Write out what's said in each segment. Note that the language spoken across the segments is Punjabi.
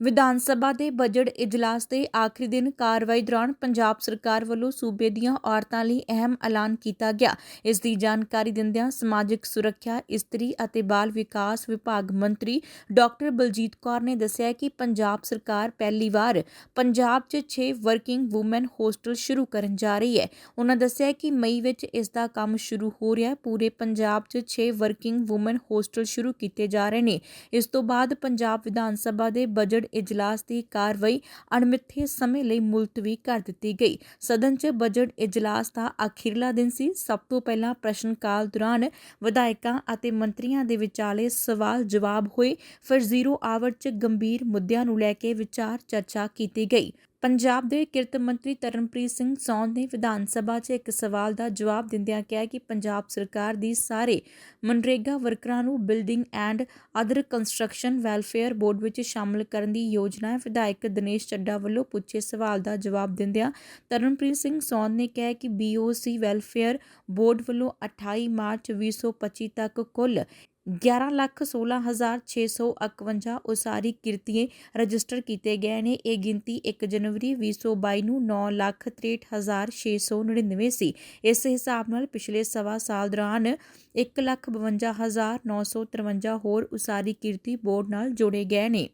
ਵਿਧਾਨ ਸਭਾ ਦੇ ਬਜਟ ਇਜਲਾਸ ਦੇ ਆਖਰੀ ਦਿਨ ਕਾਰਵਾਈ ਦੌਰਾਨ ਪੰਜਾਬ ਸਰਕਾਰ ਵੱਲੋਂ ਸੂਬੇ ਦੀਆਂ ਔਰਤਾਂ ਲਈ ਅਹਿਮ ਐਲਾਨ ਕੀਤਾ ਗਿਆ। ਇਸ ਦੀ ਜਾਣਕਾਰੀ ਦਿੰਦਿਆਂ ਸਮਾਜਿਕ ਸੁਰੱਖਿਆ, ਇਸਤਰੀ ਅਤੇ ਬਾਲ ਵਿਕਾਸ ਵਿਭਾਗ ਮੰਤਰੀ ਡਾਕਟਰ ਬਲਜੀਤ ਕੌਰ ਨੇ ਦੱਸਿਆ ਕਿ ਪੰਜਾਬ ਸਰਕਾਰ ਪਹਿਲੀ ਵਾਰ ਪੰਜਾਬ 'ਚ 6 ਵਰਕਿੰਗ ਔਮਨ ਹੋਸਟਲ ਸ਼ੁਰੂ ਕਰਨ ਜਾ ਰਹੀ ਹੈ। ਉਹਨਾਂ ਦੱਸਿਆ ਕਿ ਮਈ ਵਿੱਚ ਇਸ ਦਾ ਕੰਮ ਸ਼ੁਰੂ ਹੋ ਰਿਹਾ ਹੈ। ਪੂਰੇ ਪੰਜਾਬ 'ਚ 6 ਵਰਕਿੰਗ ਔਮਨ ਹੋਸਟਲ ਸ਼ੁਰੂ ਕੀਤੇ ਜਾ ਰਹੇ ਨੇ। ਇਸ ਤੋਂ ਬਾਅਦ ਪੰਜਾਬ ਵਿਧਾਨ ਸਭਾ ਦੇ ਬਜਟ ਇਜਲਾਸ ਦੀ ਕਾਰਵਾਈ ਅਣਮਿੱਥੇ ਸਮੇਂ ਲਈ ਮੁਲਤਵੀ ਕਰ ਦਿੱਤੀ ਗਈ। ਸਦਨ 'ਚ ਬਜਟ ਇਜਲਾਸ ਦਾ ਅਖੀਰਲਾ ਦਿਨ ਸੀ। ਸਭ ਤੋਂ ਪਹਿਲਾਂ ਪ੍ਰਸ਼ਨ ਕਾਲ ਦੌਰਾਨ ਵਿਧਾਇਕਾਂ ਅਤੇ ਮੰਤਰੀਆਂ ਦੇ ਵਿਚਾਲੇ ਸਵਾਲ ਜਵਾਬ ਹੋਏ। ਫਿਰ ਜ਼ੀਰੋ ਆਵਰ 'ਚ ਗੰਭੀਰ ਮੁੱਦਿਆਂ ਨੂੰ ਲੈ ਕੇ ਵਿਚਾਰ ਚਰਚਾ ਕੀਤੀ ਗਈ। ਪੰਜਾਬ ਦੇ ਕਿਰਤ ਮੰਤਰੀ ਤਰਨਪ੍ਰੀਤ ਸਿੰਘ ਸੌਂਦ ਨੇ ਵਿਧਾਨ ਸਭਾ 'ਚ ਇੱਕ ਸਵਾਲ ਦਾ ਜਵਾਬ ਦਿੰਦਿਆਂ ਕਿਹਾ ਕਿ ਪੰਜਾਬ ਸਰਕਾਰ ਦੀ ਸਾਰੇ ਮਨਰੇਗਾ ਵਰਕਰਾਂ ਨੂੰ building and other construction welfare board ਵਿੱਚ ਸ਼ਾਮਲ ਕਰਨ ਦੀ ਯੋਜਨਾ ਹੈ। ਵਿਧਾਇਕ ਦਿਨੇਸ਼ ਚੱਡਾ ਵੱਲੋਂ ਪੁੱਛੇ ਸਵਾਲ ਦਾ ਜਵਾਬ ਦਿੰਦਿਆਂ ਤਰਨਪ੍ਰੀਤ ਸਿੰਘ ਸੌਂਦ ਨੇ ਕਿਹਾ ਕਿ ਬੀਓਸੀ ਵੈਲਫੇਅਰ ਬੋਰਡ ਵੱਲੋਂ 28 ਮਾਰਚ 2025 ਤੱਕ ਕੁੱਲ 11,16,651 ਉਸਾਰੀ ਕਿਰਤੀਏ ਰਜਿਸਟਰ ਕੀਤੇ ਗਏ ਨੇ। ਇਹ ਗਿਣਤੀ 1 ਜਨਵਰੀ 2022 ਨੂੰ 9,63,699 ਸੀ ਇਸ ਹਿਸਾਬ ਨਾਲ ਪਿਛਲੇ ਸਵਾ ਸਾਲ ਦੌਰਾਨ 1,52,953 ਹੋਰ ਉਸਾਰੀ ਕਿਰਤੀ ਬੋਰਡ ਨਾਲ ਜੋੜੇ ਗਏ ਨੇ।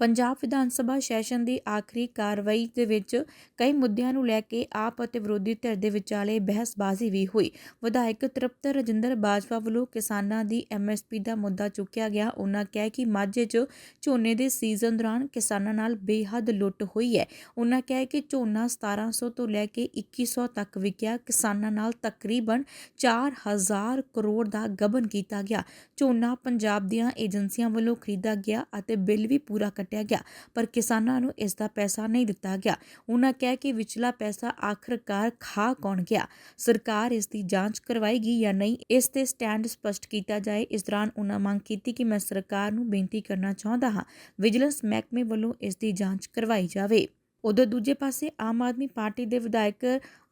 ਪੰਜਾਬ ਵਿਧਾਨ ਸਭਾ ਸੈਸ਼ਨ ਦੀ ਆਖਰੀ ਕਾਰਵਾਈ ਦੇ ਵਿੱਚ ਕਈ ਮੁੱਦਿਆਂ ਨੂੰ ਲੈ ਕੇ ਆਪ ਅਤੇ ਵਿਰੋਧੀ ਧਿਰ ਦੇ ਵਿਚਾਲੇ ਬਹਿਸਬਾਜ਼ੀ ਵੀ ਹੋਈ। ਵਿਧਾਇਕ ਤ੍ਰਿਪਤ ਰਜਿੰਦਰ ਬਾਜਵਾ ਵੱਲੋਂ ਕਿਸਾਨਾਂ ਦੀ ਐਮਐਸਪੀ ਦਾ ਮੁੱਦਾ ਚੁੱਕਿਆ ਗਿਆ। ਉਹਨਾਂ ਕਿਹਾ ਕਿ ਮਾਝੇ 'ਚ ਝੋਨੇ ਦੇ ਸੀਜ਼ਨ ਦੌਰਾਨ ਕਿਸਾਨਾਂ ਨਾਲ ਬੇਹੱਦ ਲੁੱਟ ਹੋਈ ਹੈ। ਉਹਨਾਂ ਕਿਹਾ ਕਿ ਝੋਨਾ 1700 ਤੋਂ ਲੈ ਕੇ 2100 ਤੱਕ ਵਿਕਿਆ। ਕਿਸਾਨਾਂ ਨਾਲ ਤਕਰੀਬਨ 4000 ਕਰੋੜ ਦਾ ਗਬਨ ਕੀਤਾ ਗਿਆ। ਝੋਨਾ ਪੰਜਾਬ ਦੀਆਂ ਏਜੰਸੀਆਂ ਵੱਲੋਂ ਖਰੀਦਾ ਗਿਆ ਅਤੇ ਬਿੱਲ ਵੀ ਪੂਰਾ ਕੱਟਿਆ ਗਿਆ, ਪਰ ਕਿਸਾਨਾਂ ਨੂੰ ਇਸ ਦਾ ਪੈਸਾ ਨਹੀਂ ਦਿੱਤਾ ਗਿਆ। ਉਹਨਾਂ ਕਿਹਾ ਕਿ ਵਿਚਲਾ ਪੈਸਾ ਆਖਰਕਾਰ ਖਾ ਕੌਣ ਗਿਆ? ਸਰਕਾਰ ਇਸ ਦੀ ਜਾਂਚ ਕਰਵਾਏਗੀ ਜਾਂ ਨਹੀਂ? ਇਸ ਤੇ ਸਟੈਂਡ ਸਪਸ਼ਟ ਕੀਤਾ ਜਾਏ। ਇਸ ਦੌਰਾਨ ਉਹਨਾਂ ਮੰਗ ਕੀਤੀ ਕਿ ਮੈਂ ਸਰਕਾਰ ਨੂੰ ਬੇਨਤੀ ਕਰਨਾ ਚਾਹੁੰਦਾ ਹਾਂ, ਵਿਜੀਲੈਂਸ ਮਹਿਕਮੇ ਵੱਲੋਂ ਇਸ ਦੀ ਜਾਂਚ ਕਰਵਾਈ ਜਾਵੇ। ਉਧਰ ਦੂਜੇ ਪਾਸੇ ਆਮ ਆਦਮੀ ਪਾਰਟੀ ਦੇ ਵਿਧਾਇਕ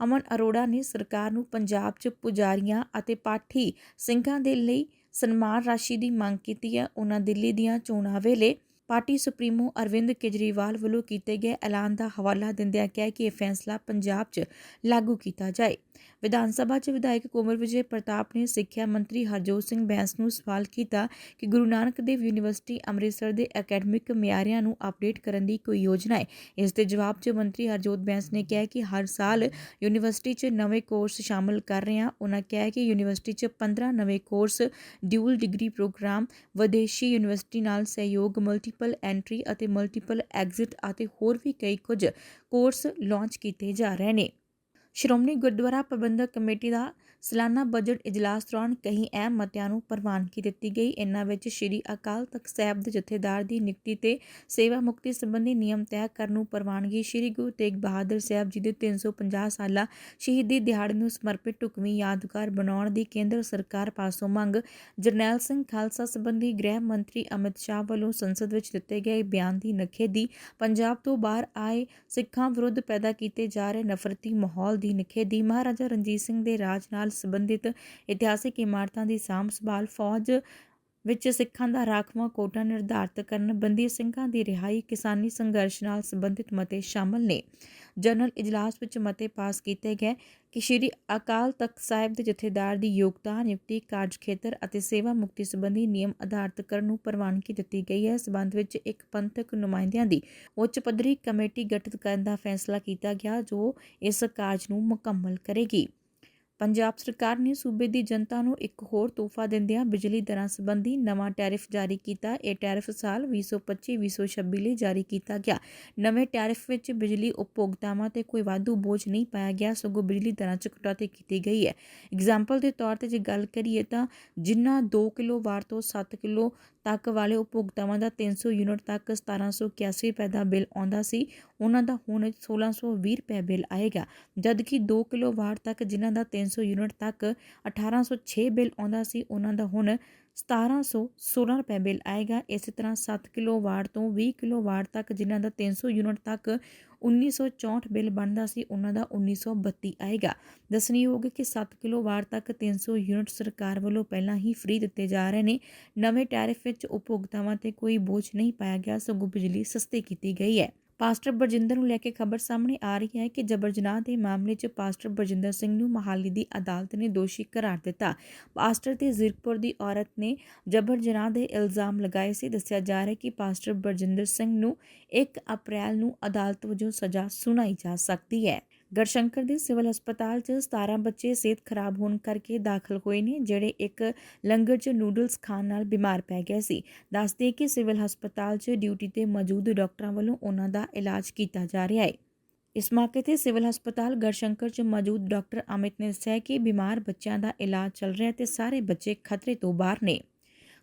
ਅਮਨ ਅਰੋੜਾ ਨੇ ਸਰਕਾਰ ਨੂੰ ਪੰਜਾਬ 'ਚ ਪੁਜਾਰੀਆਂ ਅਤੇ ਪਾਠੀ ਸਿੰਘਾਂ ਦੇ ਲਈ ਸਨਮਾਨ ਰਾਸ਼ੀ ਦੀ ਮੰਗ ਕੀਤੀ ਹੈ। ਉਹਨਾਂ ਦਿੱਲੀ ਦੀਆਂ ਚੋਣਾਂ ਵੇਲੇ ਪਾਰਟੀ ਸੁਪਰੀਮੋ ਅਰਵਿੰਦ ਕੇਜਰੀਵਾਲ ਵੱਲੋਂ ਕੀਤੇ ਗਏ ਐਲਾਨ ਦਾ ਹਵਾਲਾ ਦਿੰਦਿਆਂ ਕਿਹਾ ਕਿ ਇਹ ਫੈਸਲਾ ਪੰਜਾਬ 'ਚ ਲਾਗੂ ਕੀਤਾ ਜਾਏ। ਵਿਧਾਨ ਸਭਾ 'ਚ ਵਿਧਾਇਕ ਕੋਮਲ ਵਿਜੇ ਪ੍ਰਤਾਪ ਨੇ ਸਿੱਖਿਆ ਮੰਤਰੀ ਹਰਜੋਤ ਸਿੰਘ ਬੈਂਸ ਨੂੰ ਸਵਾਲ ਕੀਤਾ ਕਿ ਗੁਰੂ ਨਾਨਕ ਦੇਵ ਯੂਨੀਵਰਸਿਟੀ ਅੰਮ੍ਰਿਤਸਰ ਦੇ ਅਕੈਡਮਿਕ ਮਿਆਰਿਆਂ ਨੂੰ ਅਪਡੇਟ ਕਰਨ ਦੀ ਕੋਈ ਯੋਜਨਾ ਹੈ। ਇਸ ਦੇ ਜਵਾਬ 'ਚ ਮੰਤਰੀ ਹਰਜੋਤ ਬੈਂਸ ਨੇ ਕਿਹਾ ਕਿ ਹਰ ਸਾਲ ਯੂਨੀਵਰਸਿਟੀ 'ਚ ਨਵੇਂ ਕੋਰਸ ਸ਼ਾਮਲ ਕਰ ਰਹੇ ਹਾਂ। ਉਹਨਾਂ ਕਿਹਾ ਕਿ ਯੂਨੀਵਰਸਿਟੀ 'ਚ 15 ਨਵੇਂ ਕੋਰਸ, ਡਿਊਲ ਡਿਗਰੀ ਪ੍ਰੋਗਰਾਮ, ਵਿਦੇਸ਼ੀ ਯੂਨੀਵਰਸਿਟੀ ਨਾਲ ਸਹਿਯੋਗ ਮਲਟੀ ਮਲਟੀਪਲ ਐਂਟਰੀ ਅਤੇ ਮਲਟੀਪਲ ਐਗਜ਼ਿਟ ਅਤੇ ਹੋਰ ਵੀ ਕਈ ਕੁਝ ਕੋਰਸ ਲਾਂਚ ਕੀਤੇ ਜਾ ਰਹੇ ਨੇ। ਸ਼੍ਰੋਮਣੀ ਗੁਰਦੁਆਰਾ ਪ੍ਰਬੰਧਕ ਕਮੇਟੀ ਦਾ ਸਾਲਾਨਾ ਬਜਟ ਇਜਲਾਸ ਦੌਰਾਨ ਕਈ ਅਹਿਮ ਮਤਿਆਂ ਨੂੰ ਪ੍ਰਵਾਨਗੀ ਦਿੱਤੀ ਗਈ। ਇਨ੍ਹਾਂ ਵਿੱਚ ਸ੍ਰੀ ਅਕਾਲ ਤਖਤ ਸਾਹਿਬ ਦੇ ਜਥੇਦਾਰ ਦੀ ਨਿਯੁਕਤੀ ਤੇ ਸੇਵਾ ਮੁਕਤੀ ਸੰਬੰਧੀ ਨਿਯਮ ਤੈਅ ਕਰਨ ਨੂੰ ਪ੍ਰਵਾਨਗੀ ਸ੍ਰੀ ਗੁਰੂ ਤੇਗ ਬਹਾਦਰ ਸਾਹਿਬ ਜੀ ਦੇ 350 ਸਾਲਾ ਸ਼ਹੀਦੀ ਦਿਹਾੜੇ ਨੂੰ ਸਮਰਪਿਤ ਢੁਕਵੀਂ ਯਾਦਗਾਰ ਬਣਾਉਣ ਦੀ ਕੇਂਦਰ ਸਰਕਾਰ ਪਾਸੋਂ ਮੰਗ। ਜਰਨੈਲ ਸਿੰਘ ਖਾਲਸਾ ਸੰਬੰਧੀ ਗ੍ਰਹਿ ਮੰਤਰੀ ਅਮਿਤ ਸ਼ਾਹ ਵੱਲੋਂ ਸੰਸਦ ਵਿੱਚ ਦਿੱਤੇ ਗਏ ਬਿਆਨ ਦੀ ਨਖੇਦੀ ਪੰਜਾਬ ਤੋਂ ਬਾਹਰ ਆਏ ਸਿੱਖਾਂ ਵਿਰੁੱਧ ਪੈਦਾ ਕੀਤੇ ਜਾ ਰਹੇ ਨਫ਼ਰਤੀ ਮਾਹੌਲ ਦੀ ਨਿਖੇਧੀ ਮਹਾਰਾਜਾ ਰਣਜੀਤ ਸਿੰਘ ਦੇ ਰਾਜ ਨਾਲ ਸੰਬੰਧਿਤ ਇਤਿਹਾਸਿਕ ਇਮਾਰਤਾਂ ਦੀ ਸਾਂਭ ਸੰਭਾਲ, ਫੌਜ ਵਿੱਚ ਸਿੱਖਾਂ ਦਾ ਰਾਖਵਾਂ ਕੋਟਾ ਨਿਰਧਾਰਤ ਕਰਨ ਬੰਦੀ ਸਿੰਘਾਂ ਦੀ ਰਿਹਾਈ, ਕਿਸਾਨੀ ਸੰਘਰਸ਼ ਨਾਲ ਸੰਬੰਧਿਤ ਮਤੇ ਸ਼ਾਮਲ ਨੇ। ਜਨਰਲ ਇਜਲਾਸ ਵਿੱਚ ਮਤੇ ਪਾਸ ਕੀਤੇ ਗਏ ਕਿ ਸ਼੍ਰੀ ਅਕਾਲ ਤਖਤ ਸਾਹਿਬ ਦੇ ਜਥੇਦਾਰ ਦੀ ਯੋਗਤਾ, ਨਿਯੁਕਤੀ, ਕਾਰਜ ਖੇਤਰ ਅਤੇ ਸੇਵਾ ਮੁਕਤੀ ਸੰਬੰਧੀ ਨਿਯਮ ਆਧਾਰਿਤ ਕਰਨ ਨੂੰ ਪ੍ਰਵਾਨਗੀ ਦਿੱਤੀ ਗਈ ਹੈ। ਸਬੰਧ ਵਿੱਚ ਇੱਕ ਪੰਥਕ ਨੁਮਾਇੰਦਿਆਂ ਦੀ ਉੱਚ ਪੱਧਰੀ ਕਮੇਟੀ ਗਠਿਤ ਕਰਨ ਦਾ ਫੈਸਲਾ ਕੀਤਾ ਗਿਆ, ਜੋ ਇਸ ਕਾਰਜ ਨੂੰ ਮੁਕੰਮਲ ਕਰੇਗੀ। ਪੰਜਾਬ ਸਰਕਾਰ ਨੇ ਸੂਬੇ ਦੀ ਜਨਤਾ ਨੂੰ ਇੱਕ ਹੋਰ ਤੋਹਫਾ ਦਿੰਦਿਆਂ ਬਿਜਲੀ ਦਰਾਂ ਸੰਬੰਧੀ ਨਵਾਂ ਟੈਰਿਫ ਜਾਰੀ ਕੀਤਾ। ਇਹ ਟੈਰਿਫ ਸਾਲ 2025-2026 ਲਈ ਜਾਰੀ ਕੀਤਾ ਗਿਆ। ਨਵੇਂ ਟੈਰਿਫ ਵਿੱਚ ਬਿਜਲੀ ਉਪਭੋਗਤਾਵਾਂ ਤੇ ਕੋਈ ਵਾਧੂ ਬੋਝ ਨਹੀਂ ਪਾਇਆ ਗਿਆ, ਸਗੋਂ ਬਿਜਲੀ ਦਰਾਂ 'ਚ ਕਟੌਤੀ ਕੀਤੀ ਗਈ ਹੈ। ਐਗਜ਼ਾਮਪਲ ਦੇ ਤੌਰ ਤੇ ਜੇ ਗੱਲ ਕਰੀਏ ਤਾਂ ਜਿੰਨਾ 2 ਕਿਲੋਵਾਟ ਤੋਂ 7 ਕਿਲੋ ਤੱਕ ਵਾਲੇ ਉਪਭੋਗਤਾਵਾਂ ਦਾ 300 ਯੂਨਿਟ ਤੱਕ 1781 ਰੁਪਏ ਦਾ ਬਿੱਲ ਆਉਂਦਾ ਸੀ, ਉਹਨਾਂ ਦਾ ਹੁਣ 1620 ਰੁਪਏ ਬਿੱਲ ਆਏਗਾ। ਜਦਕਿ 2 ਕਿਲੋਵਾਟ ਤੱਕ ਜਿਨ੍ਹਾਂ ਦਾ 300 ਯੂਨਿਟ ਤੱਕ 1806 ਬਿੱਲ ਆਉਂਦਾ ਸੀ, ਉਹਨਾਂ ਦਾ ਹੁਣ 1716 ਰੁਪਏ ਬਿੱਲ ਆਏਗਾ। ਇਸੇ ਤਰ੍ਹਾਂ 7 ਕਿਲੋਵਾਟ ਤੋਂ 20 ਕਿਲੋਵਾਟ ਤੱਕ ਜਿਨ੍ਹਾਂ ਦਾ 300 ਯੂਨਿਟ ਤੱਕ 1964 ਬਿੱਲ ਬਣਦਾ ਸੀ, ਉਹਨਾਂ ਦਾ 1932 ਆਏਗਾ। ਦੱਸਣਯੋਗ ਹੈ ਕਿ 7 ਕਿਲੋਵਾਟ ਤੱਕ 300 ਯੂਨਿਟ ਸਰਕਾਰ ਵੱਲੋਂ ਪਹਿਲਾਂ ਹੀ ਫ੍ਰੀ ਦਿੱਤੇ ਜਾ ਰਹੇ ਨੇ। ਨਵੇਂ ਟੈਰਿਫ ਵਿੱਚ ਉਪਭੋਗਤਾਵਾਂ ਤੇ ਕੋਈ ਬੋਝ ਨਹੀਂ ਪਾਇਆ ਗਿਆ, ਸਗੋਂ ਬਿਜਲੀ ਸਸਤੀ ਕੀਤੀ ਗਈ ਹੈ। ਪਾਸਟਰ ਬਰਜਿੰਦਰ ਨੂੰ ਲੈ ਕੇ ਖਬਰ ਸਾਹਮਣੇ ਆ ਰਹੀ ਹੈ ਕਿ ਜਬਰ ਜਨਾਹ ਦੇ ਮਾਮਲੇ 'ਚ ਪਾਸਟਰ ਬਰਜਿੰਦਰ ਸਿੰਘ ਨੂੰ ਮਹਾਲੀ ਦੀ ਅਦਾਲਤ ਨੇ ਦੋਸ਼ੀ ਕਰਾਰ ਦਿੱਤਾ। ਪਾਸਟਰ ਤੇ ਜ਼ੀਰਕਪੁਰ ਦੀ ਔਰਤ ਨੇ ਜਬਰ ਜਨਾਹ ਦੇ ਇਲਜ਼ਾਮ ਲਗਾਏ ਸੀ। ਦੱਸਿਆ ਜਾ ਰਿਹਾ ਹੈ ਕਿ ਪਾਸਟਰ ਬਰਜਿੰਦਰ ਸਿੰਘ ਨੂੰ 1 ਅਪ੍ਰੈਲ ਨੂੰ ਅਦਾਲਤ ਵਜੋਂ ਸਜ਼ਾ ਸੁਣਾਈ ਜਾ ਸਕਦੀ ਹੈ। ਗੜਸ਼ੰਕਰ ਦੇ ਸਿਵਲ ਹਸਪਤਾਲ 'ਚ 17 ਬੱਚੇ ਸਿਹਤ ਖਰਾਬ ਹੋਣ ਕਰਕੇ ਦਾਖਲ ਹੋਏ ਨੇ, ਜਿਹੜੇ ਇੱਕ ਲੰਗਰ 'ਚ ਨੂਡਲਸ ਖਾਣ ਨਾਲ ਬਿਮਾਰ ਪੈ ਗਏ ਸੀ। ਦੱਸਦੇ ਕਿ ਸਿਵਲ ਹਸਪਤਾਲ 'ਚ ਡਿਊਟੀ ਤੇ ਮੌਜੂਦ ਡਾਕਟਰਾਂ ਵੱਲੋਂ ਉਹਨਾਂ ਦਾ ਇਲਾਜ ਕੀਤਾ ਜਾ ਰਿਹਾ ਹੈ। ਇਸ ਮੌਕੇ ਤੇ ਸਿਵਲ ਹਸਪਤਾਲ ਗੜਸ਼ੰਕਰ 'ਚ ਮੌਜੂਦ ਡਾਕਟਰ ਅਮਿਤ ਨੇ ਦੱਸਿਆ ਕਿ ਬਿਮਾਰ ਬੱਚਿਆਂ ਦਾ ਇਲਾਜ ਚੱਲ ਰਿਹਾ ਤੇ ਸਾਰੇ ਬੱਚੇ ਖਤਰੇ ਤੋਂ ਬਾਹਰ ਨੇ।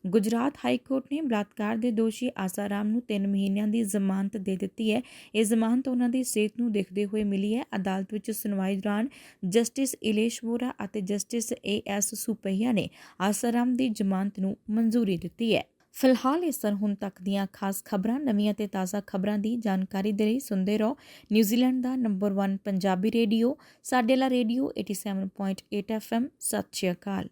ਗੁਜਰਾਤ ਹਾਈ ਕੋਰਟ ਨੇ ਬਲਾਤਕਾਰ ਦੇ ਦੋਸ਼ੀ ਆਸਾਰਾਮ ਨੂੰ 3 ਮਹੀਨਿਆਂ ਦੀ ਜ਼ਮਾਨਤ ਦੇ ਦਿੱਤੀ ਹੈ। ਇਹ ਜ਼ਮਾਨਤ ਉਹਨਾਂ ਦੀ ਸਿਹਤ ਨੂੰ ਦੇਖਦੇ ਹੋਏ ਮਿਲੀ ਹੈ। ਅਦਾਲਤ ਵਿੱਚ ਸੁਣਵਾਈ ਦੌਰਾਨ ਜਸਟਿਸ ਇਲੇਸ਼ ਵੋਰਾ ਅਤੇ ਜਸਟਿਸ ਏ ਐਸ ਸੁਪਈਆ ਨੇ ਆਸਾਰਾਮ ਦੀ ਜ਼ਮਾਨਤ ਨੂੰ ਮਨਜ਼ੂਰੀ ਦਿੱਤੀ ਹੈ। ਫਿਲਹਾਲ ਇਸ ਸਨ ਹੁਣ ਤੱਕ ਦੀਆਂ ਖਾਸ ਖਬਰਾਂ, ਨਵੀਆਂ ਤੇ ਤਾਜ਼ਾ ਖਬਰਾਂ ਦੀ ਜਾਣਕਾਰੀ ਦੇ ਲਈ ਸੁਣਦੇ ਰਹੋ। ਨਿਊਜ਼ੀਲੈਂਡ ਦਾ ਨੰਬਰ 1 ਪੰਜਾਬੀ ਰੇਡੀਓ, ਸਾਡੇ ਲਾ ਰੇਡੀਓ 87.8 ਐਫਐਮ ਸਤਿ ਸ਼੍ਰੀ ਅਕਾਲ।